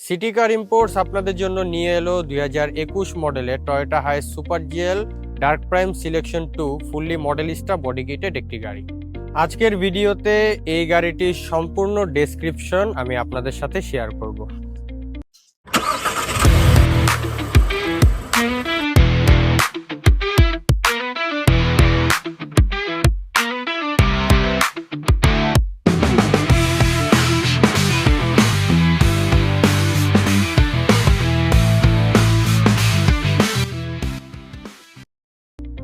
City কার imports আপনাদের জন্য নিয়ে এলো দুই হাজার একুশ মডেলের Toyota high super GL dark prime selection two fully Modellista body kitted একটি গাড়ি। আজকের ভিডিওতে এই গাড়িটির সম্পূর্ণ ডেসক্রিপশন আমি আপনাদের সাথে শেয়ার করব।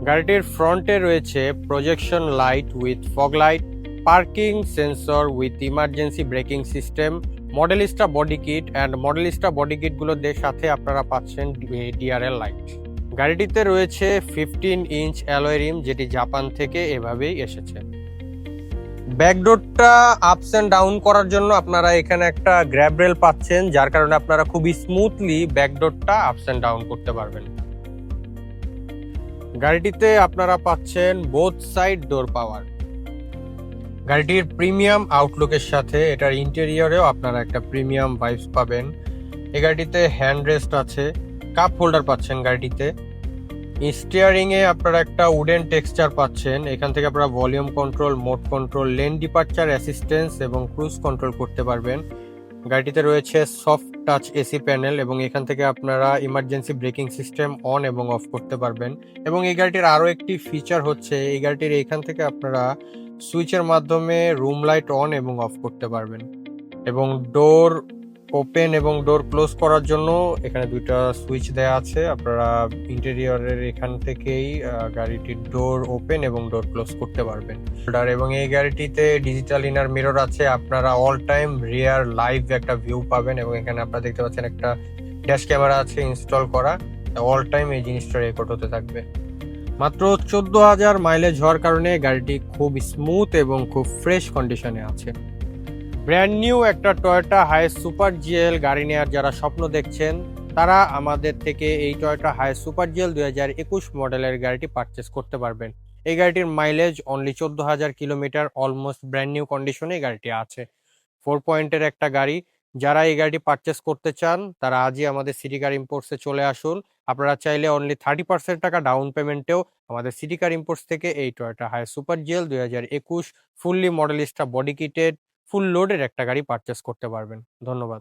গাড়িটির ফ্রন্টে রয়েছে projection light with fog light parking sensor with emergency braking system Modellista body kit and Modellista body কিটগুলোর সাথে আপনারা পাচ্ছেন ডিআরএল লাইট গাড়িটিতে রয়েছে ফিফটিন ইঞ্চ রিম যেটি জাপান থেকে এভাবেই এসেছে। ব্যাকডোরটা আপস অ্যান্ড ডাউন করার জন্য আপনারা এখানে একটা গ্র্যাব রেল পাচ্ছেন, যার কারণে আপনারা খুবই স্মুথলি ব্যাকডোরটা আপস অ্যান্ড ডাউন করতে পারবেন। গাড়িটিতে আপনারা পাচ্ছেন বোথ সাইড ডোর পাওয়ার গাড়িটির প্রিমিয়াম আউটলুকের সাথে এটার ইন্টেরিয়রেও আপনারা একটা প্রিমিয়াম ভাইবস পাবেন। এই গাড়িটিতে হ্যান্ড রেস্ট আছে কাপ হোল্ডার পাচ্ছেন গাড়িটিতে। স্টিয়ারিং এ আপনারা একটা উডেন টেক্সচার পাচ্ছেন, এখান থেকে আপনারা volume control mode control lane departure assistance এবং ক্রুজ কন্ট্রোল করতে পারবেন। গাড়িটিতে রয়েছে সফট টাচ এসি প্যানেল এবং এখান থেকে আপনারা ইমার্জেন্সি ব্রেকিং সিস্টেম অন এবং অফ করতে পারবেন। এবং এই গাড়িটির আরও একটি ফিচার হচ্ছে, এই গাড়িটির এখান থেকে আপনারা সুইচের মাধ্যমে রুম লাইট অন এবং অফ করতে পারবেন। এবং ডোর ওপেন এবং ডোর ক্লোজ করার জন্য এখানে দুইটা সুইচ দেওয়া আছে। আপনারা ইন্টেরিয়রের এখান থেকেই গাড়িটির ডোর ওপেন এবং ডোর ক্লোজ করতে পারবেন। এবং এই গাড়িটিতে ডিজিটাল ইনার মিরর আছে। আপনারা অল টাইম রিয়ার লাইভ একটা ভিউ পাবেন এবং এখানে আপনারা দেখতে পাচ্ছেন একটা ড্যাশ ক্যামেরা আছে ইনস্টল করা। অল টাইম এই জিনিসটা রেকর্ড হতে থাকবে। মাত্র চোদ্দ হাজার মাইলেজ হওয়ার কারণে গাড়িটি খুব স্মুথ এবং খুব ফ্রেশ কন্ডিশনে আছে। ব্র্যান্ড নিউ একটা টয়োটা হাই সুপার জিএল গাড়ি নেওয়ার যারা স্বপ্ন দেখছেন, তারা আমাদের থেকে এই টয়োটা হাই সুপার জিএল দুই হাজার একুশ মডেলের গাড়িটি পারচেস করতে পারবেন। এই গাড়িটির মাইলেজ অনলি চোদ্দ হাজার কিলোমিটার অলমোস্ট ব্র্যান্ড নিউ কন্ডিশনে এই গাড়িটি আছে। ফোর পয়েন্টের একটা গাড়ি, যারা এই গাড়িটি পারচেস করতে চান, তারা আজই আমাদের সিটি কার ইম্পোর্টসে চলে আসুন। আপনারা চাইলে অনলি থার্টি পার্সেন্ট টাকা ডাউন পেমেন্টেও আমাদের সিটি কার ইম্পোর্টস থেকে এই টয়োটা হাই সুপার জিএল দুই হাজার একুশ fully Modellista body kitted full লোডের একটা গাড়ি পারচেস করতে পারবেন। ধন্যবাদ।